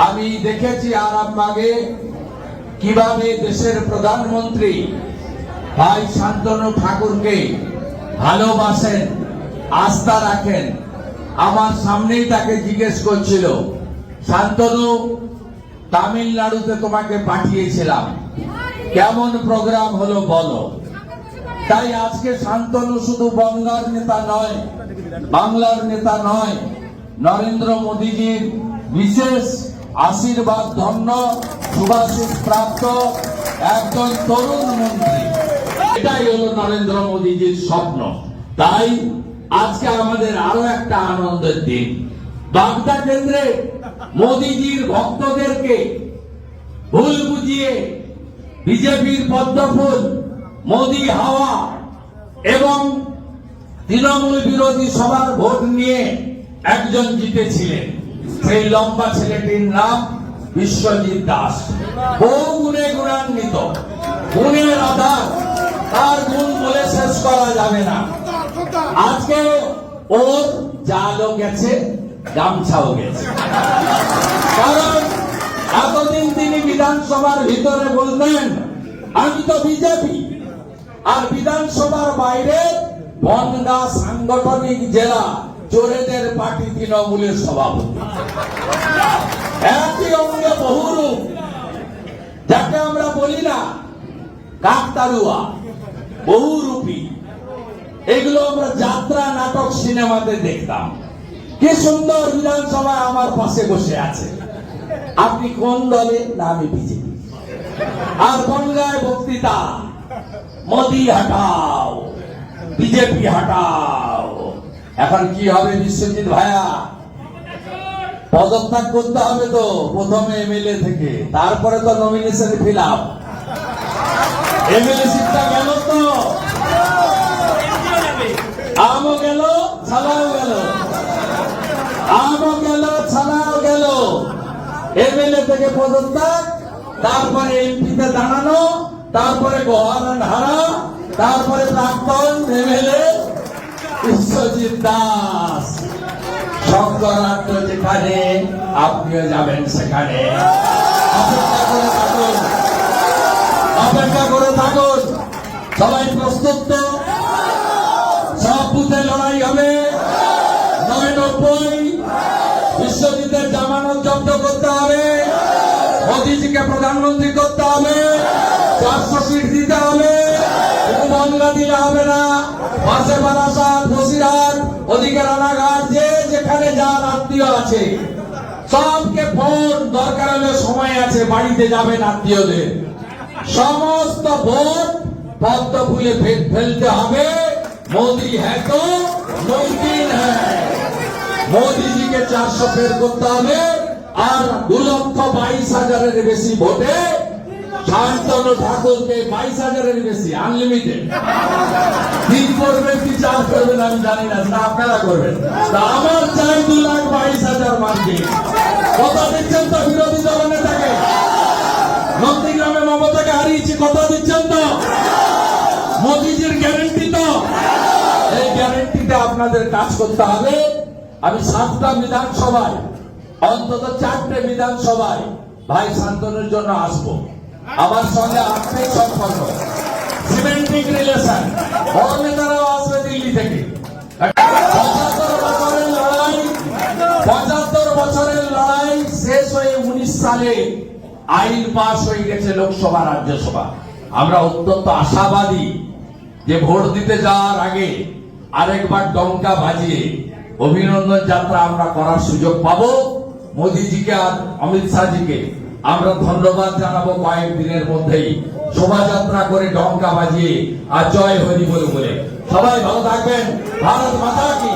আমি দেখেছি আরামবাগে কীভাবে দেশের প্রধানমন্ত্রী ভাই শান্তনু ঠাকুরকে ভালোবাসেন। আস্থা রাখেন। আমার সামনেই তাকে জিজ্ঞেস করছিল, শান্তনু, তামিলনাড়ুতে তোমাকে পাঠিয়েছিলাম। কেমন প্রোগ্রাম হলো বলো? তাই আজকে শান্তনু শুধু বঙ্গার নেতা নয়, বাংলার নেতা নয়, নরেন্দ্র মোদীজির বিশেষ আশীর্বাদ, ধন্য সুভাষিস প্রাপ্ত একজন তরুণ মন্ত্রী। এটাই হলো নরেন্দ্র মোদীজির স্বপ্ন। তাই আজকে আমাদের আরও একটা আনন্দের দিন। বাগদা কেন্দ্রে মোদীজির ভক্তদেরকে ভুল বুঝিয়ে বিজেপির পদ্মফুল, মোদী হাওয়া এবং তৃণমূল বিরোধী সবার ভোট নিয়ে একজন জিতেছিলেন। সেই লম্বা ছেলেটির নাম বিশ্বজিৎ দাস। বহু গুণে গুণান্বিত, গুণের আধার, তার গুণ বলে শেষ করা যাবে না। আজকে ওর জালও গেছে, গামছাও গেছে। কারণ এতদিন তিনি বিধানসভার ভিতরে বলতেন, আমি তো বিজেপি। আর বিধানসভার বাইরে বনগা সাংগঠনিক জেলা চোরেদের পার্টি তৃণমূলের সভাপতি। অঙ্গে বহুরূপ, যাকে আমরা বলি না কাকতারুয়া বহুরূপী। এগুলো আমরা যাত্রা, নাটক, সিনেমাতে দেখতাম। কি সুন্দর বিধানসভায় আমার পাশে বসে আছে। আপনি কোন দলে না আমি বিজেপি। আর বঙ্গায় বক্তৃতা, মোদি হাটাও, বিজেপি হাটাও। এখন কি হবে বিশ্বজিৎ ভাইয়া? পদত্যাগ করতে হবে তো, প্রথমে এমএলএ থেকে, তারপরে তো নমিনেশন ফিল আপ এমএলএ সিটটা গেল তো আমও ছালাও গেল। আমও গেল, ছালাও গেল। এমএলএ থেকে পদত্যাগ, তারপরে এমপিতে দাঁড়ানো, তারপরে গভর্নর হারা, তারপরে প্রাক্তন এমএলএ বিশ্বজিৎ দাস। শঙ্করাট্য যেখানে আপনিও যাবেন সেখানে। অপেক্ষা করে থাকুন। অপেক্ষা করে থাকুন। সবাই প্রস্তুত তো সব বুথে লড়াই হবে নয় নব্বই বিশ্বজিতের জামানত জব্দ করতে হবে। মোদীজিকে প্রধানমন্ত্রী করতে হবে। চারশো সিট দিতে হবে। বাংলা দিলে হবে না। পাশে বারাসাত, বসিরহাট, ওদিকে রানাঘাট, যে যেখানে যার আত্মীয় আছে। সবকে ফোন দরকার হলে সময় আছে, বাড়িতে যাবেন আত্মীয়দের। সমস্ত ভোট পদ্ম ফুলে ফেলতে হবে। মোদি হ্যাঁ তো মুমকিন হ্যাঁ। মোদি জিকে চারশো ফের করতে হবে, আর দু লক্ষ বাইশ হাজারের বেশি ভোটে শান্তনু ঠাকুরকে বাইশ হাজারের বেশি আনলিমিটেড তিন করবেন কি চার করবেন আমি জানি না সেটা আপনারা করবেন। তা আমার চাই দু লাখ বাইশ হাজার মার্কে। কথা দিচ্ছেন তো বিরোধী দল নেতাকে? নন্দীগ্রামে মমতাকে হারিয়েছি, কথা দিচ্ছেন তো? মোদিজির গ্যারেন্টি তো? এই গ্যারেন্টিতে আপনাদের কাজ করতে হবে। আমি সাতটা বিধানসভায়, অন্তত চারটে বিধানসভায় ভাই শান্তনুর জন্য আসব। আমার সঙ্গে আর্থিক সম্পর্ক সিমেন্টিক রিলেশন বড় নেতারাও আসবে দিল্লি থেকে। পঁচাত্তর বছরের লড়াই শেষ হয়ে উনিশ সালে আইন পাশ হয়ে গেছে লোকসভা, রাজ্যসভা। আমরা অত্যন্ত আশাবাদী যে ভোট দিতে যাওয়ার আগে আরেকবার ডঙ্কা বাজিয়ে অভিনন্দন যাত্রা আমরা করার সুযোগ পাবো। মোদিজিকে আর অমিত শাহজিকে আমরা ধন্যবাদ জানাব কয়েক দিনের মধ্যেই। শোভাযাত্রা করে ডঙ্কা বাজিয়ে আর জয় হরি বলে বলে। সবাই ভালো থাকবেন। ভারত মাতা কি।